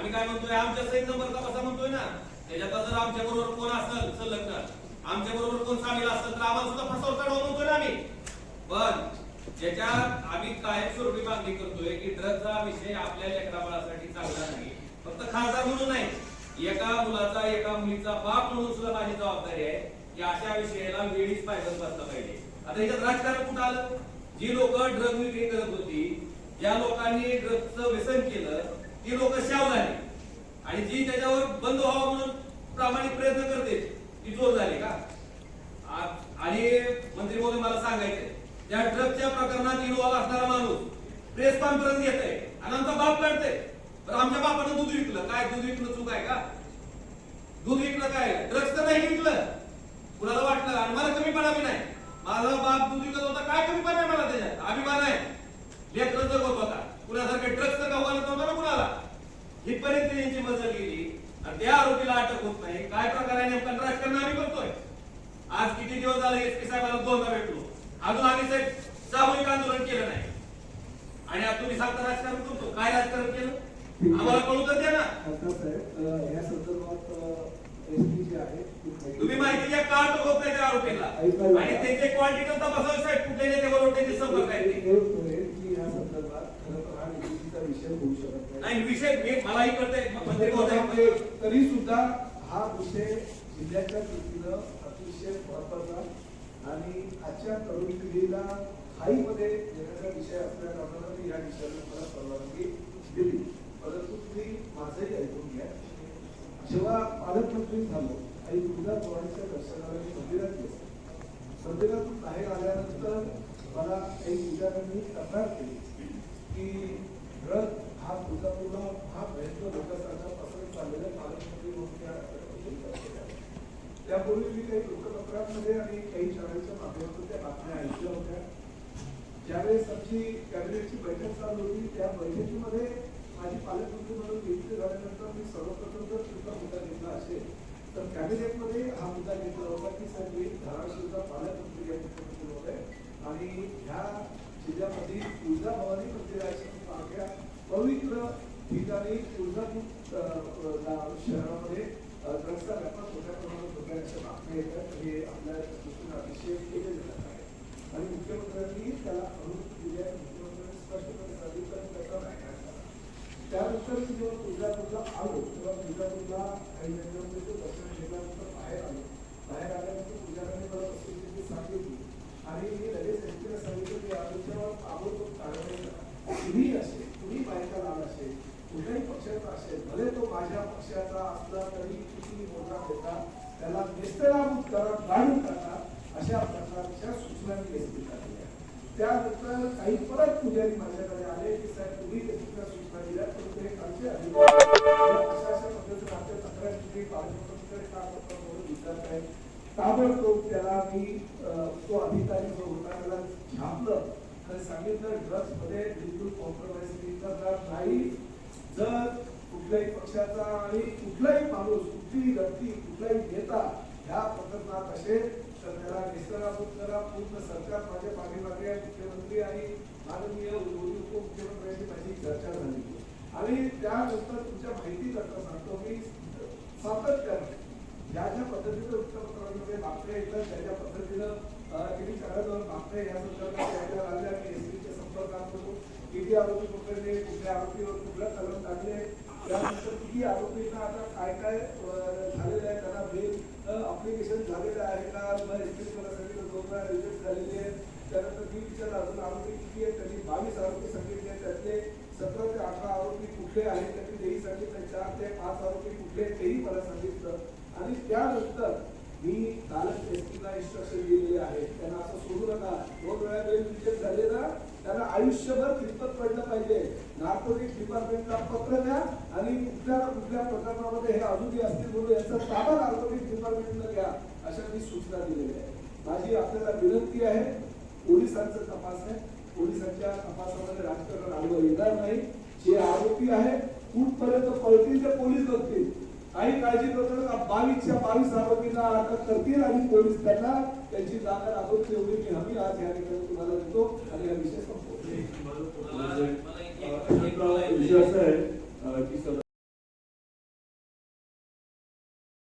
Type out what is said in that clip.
आम्ही काय म्हणतोय? आमच्या सैन नंबर तपासा म्हणतोय ना. त्याच्यात जर आमच्या बरोबर कोण असेल संलग्न आमच्या बरोबर कोण सामील असेल तर आम्हाला सुद्धा फसवून काढवा म्हणतोय ना आम्ही. पण ज्याच्या आम्ही कायमस्वरूपी मागणी करतोय की ड्रगचा विषय आपल्या लेकराबाळासाठी चांगला नाही. फक्त खासदार म्हणून नाही. एका मुलाचा एका मुलीचा बाप म्हणून सुद्धा माझी जबाबदारी आहे की अशा विषयाला वेळीच पायदल बसला पाहिजे. आता याच्यात राजकारण कुठं आलं? जी लोक ड्रग विक्री करत होती ज्या लोकांनी ड्रगचं व्यसन केलं ती लोक शाव झाली. आणि जी त्याच्यावर बंद व्हावं म्हणून प्रामाणिक प्रयत्न करते ती चोर झाली का? आणि मंत्री महोदय मला सांगायचे त्या ड्रगच्या प्रकरणात इन्व्हॉल्व असणारा माणूस प्रेस कॉन्फरन्स घेत आहे आणि आमचा बाप काढते तर आमच्या बापानं दूध विकलं. काय दूध विकणं चूक आहे का? दूध विकलं काय? ड्रग्स तर नाही विकलं. कुणाला वाटलं आणि मला कमीपणा बी नाही. माझा बाप दूध विकत होता. काय कमीपणा आहे मला त्याच्यात? अभिमान आहे. लेकर जगत होता. कुणासारखे ड्रग्स तर गावाला नव्हता ना कुणाला हितपर्यंत यांची मजल गेली. आणि त्या आरोपीला अटक होत नाही. काय प्रकार नेमका राजकारण आम्ही करतोय आज किती दिवस झाले एस पी साहेबांना दोनदा भेटलो. अजून आम्ही साहेब सामूहिक आंदोलन केलं नाही. आणि आता तुम्ही सांगता राजकारण करतो. काय राजकारण केलं? आम्हाला कळू तर द्या ना. या संदर्भात तुम्ही माहिती द्या का अटक होत नाही त्या आरोपीला? आणि त्यांचे क्वांटिटी तपासावे साहेब. कुठल्या नेत्याबरोबर त्यांचे संपर्क आहे निवडणुकीचा विषय होऊ शकत नाही. विषय मी- मलाही कळतंय मंत्री महोदय तरी सुद्धा हा विषय जिल्ह्याच्या दृष्टीनं अतिशय महत्त्वाचा आणि आजच्या तरुण पिढीला हाईमध्ये येण्याचा विषय असल्या कारणानं मी या विषयाला मला परवानगी दिली. परंतु तुम्ही माझंही ऐकून घ्या. जेव्हा पालकमंत्री झालो आई तुळजा भवानीच्या दर्शनाला मी मंदिरात गेलो. मंदिरातून बाहेर आल्यानंतर मला काही पूजाऱ्यांनी तक्रार केली की ड्रग हा तुळजापूरला हा भयंकर लोकांचा पसरत चाललेला पालकमंत्री म्हणून त्या अटकमध्ये केला. त्यापूर्वी मी काही वृत्तपत्रांमध्ये आणि काही शाळेच्या माध्यमातून त्या बातम्या ऐकल्या होत्या. ज्यावेळेस आमची कॅबिनेटची बैठक चालू होती त्या बैठकीमध्ये माझी पालकमंत्री म्हणून नियुक्ती झाल्यानंतर मी सर्वप्रथम जर तुमचा मुद्दा घेतला असेल तर कॅबिनेटमध्ये हा मुद्दा घेतला होता की साहेब मी धाराशिवचा पालकमंत्री या मुख्यमंत्री होते आणि ह्या जिल्ह्यामध्ये तुळजाभवानी मंदिराच्या सारख्या पवित्र ठिकाणी तुळजापूर शहरामध्ये रस्ता घटना व्यापार मोठ्या प्रमाणात होण्याच्या बातम्या येतात हे आपल्या दृष्टीने अतिशय केले जात आहे आणि मुख्यमंत्र्यांनी त्याला अनुमती दिली आहे मुख्यमंत्र्यांनी स्पष्टपणे सांगितलं त्याचा त्यानंतर मी जेव्हा तुळजापूरला आलो तेव्हा तुळजापूरला काही जणांमध्ये दर्शन घेतल्यानंतर बाहेर आलो बाहेर आल्यानंतर पूजारांनी मला परिस्थिती सांगितली आणि मी लगेच एसपीला सांगितलं की आमच्यावर ताबडतोब कारवाई करा कुणी असेल कुणी बायका लाल असेल कुठल्याही पक्षाचा असेल भले तो माझ्या पक्षाचा असला तरी किती मोठा नेता त्याला निस्तराभूत करत काढून टाका अशा प्रकारच्या सूचना मी एसपीला जाते त्यानंतर काही परत पुजारी माझ्याकडे आले की साहेब तुम्ही त्या सूचना दिल्या पण ते खालचे अधिकारी अशा अशा पद्धतीने आमच्या तक्रार पालकमंत्री पालकमंत्र्यांकडे का करता म्हणून विचारत आहे ताबडतोब त्याला मी तो अधिकारी जो होता त्याला झापलं. आणि सांगितलं ड्रग्समध्ये बिलकुल कॉम्प्रोमाइज तर नाही. जर कुठल्याही पक्षाचा आणि कुठलाही माणूस कुठलीही व्यक्ती कुठलाही नेता ह्या प्रकरणात असेल तर त्याला निस्तराभूत करा पूर्ण सरकार माझ्या पाठीमागे मुख्यमंत्री आणि माननीय उपमुख्यमंत्र्यांची माझी चर्चा झाली. आणि त्यानंतर तुमच्या माहिती करता सांगतो की सातत्याने ज्या ज्या पद्धतीनं वृत्तपत्रांमध्ये बातम्या येतात त्या ज्या पद्धतीनं अं, शाळा जाऊन बातम्या या संदर्भात यायला लागल्या आणि एसपीच्या संपर्कात होतो किती आरोपी पकडले कुठल्या आरोपीवर कुठला कलम टाकले त्यानंतर किती आरोपींना आता काय काय झालेलं आहे त्यांना बेल अप्लिकेशन झालेलं आहे का मग एसपी मला सांगितलं दोन वेळा रिजेक्ट झालेले आहेत त्यानंतर मी विचारलं अजून आरोपी किती आहेत त्यांनी बावीस आरोपी सांगितले त्यातले सतरा ते अठरा आरोपी कुठले आहेत त्यांनी तेही सांगितलं चार ते पाच आरोपी कुठले तेही मला सांगितलं आणि त्यानंतर मी कालच एसपीला इन्स्ट्रक्शन दिलेले आहेत त्यांना असं सोडू नका दोन वेळा बेल रिजेक्ट झाले ना त्यांना आयुष्यभर कितपत पडलं पाहिजे? नार्कोटिक डिपार्टमेंटला पत्र द्या आणि कुठल्या कुठल्या प्रकरणामध्ये हे अजूनही असतील म्हणून याचा ताबा नार्कोटिक डिपार्टमेंटला घ्या अशा मी सूचना दिलेल्या आहेत. माझी आपल्याला विनंती आहे पोलिसांचा तपास आहे. पोलिसांच्या तपासामध्ये राजकारण आडवं येणार नाही. जे आरोपी आहे कुठपर्यंत पळतील ते पोलीस बघतील. काही काळजी करू नका बावीसच्या बावीस आरोपींना अटक करतील आणि पोलीस त्यांना त्यांची जागा राबवतील एवढी मी हमी आज या ठिकाणी तुम्हाला देतो आणि हा विषय आपला विषय असा आहे की सर